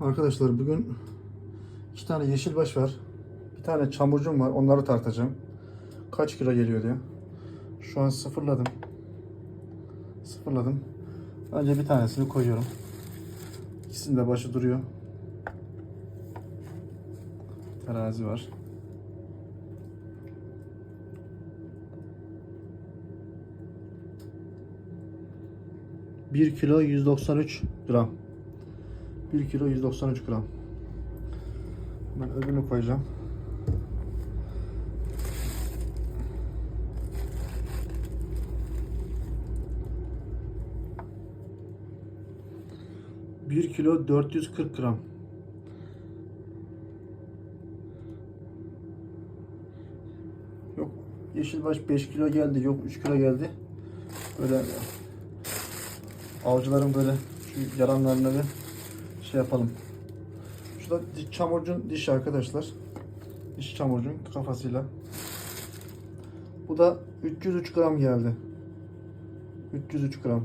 Arkadaşlar bugün iki tane yeşil baş var. Bir tane çamurcum var. Onları tartacağım. Kaç kilo geliyor diye. Şu an sıfırladım. Sıfırladım. Önce bir tanesini koyuyorum. İkisinin de başı duruyor. Terazi var. Bir kilo 193 gram. 1 kilo 193 gram. Ben öbürünü koyacağım. Bir kilo 440 gram. Yok yeşilbaş 5 kilo geldi. Yok 3 kilo geldi. Böyle avcıların böyle şu yaranlarını bir şey yapalım. Şurada diş çamurcun dişi arkadaşlar. Diş çamurcun kafasıyla. Bu da 303 gram geldi. 303 gram.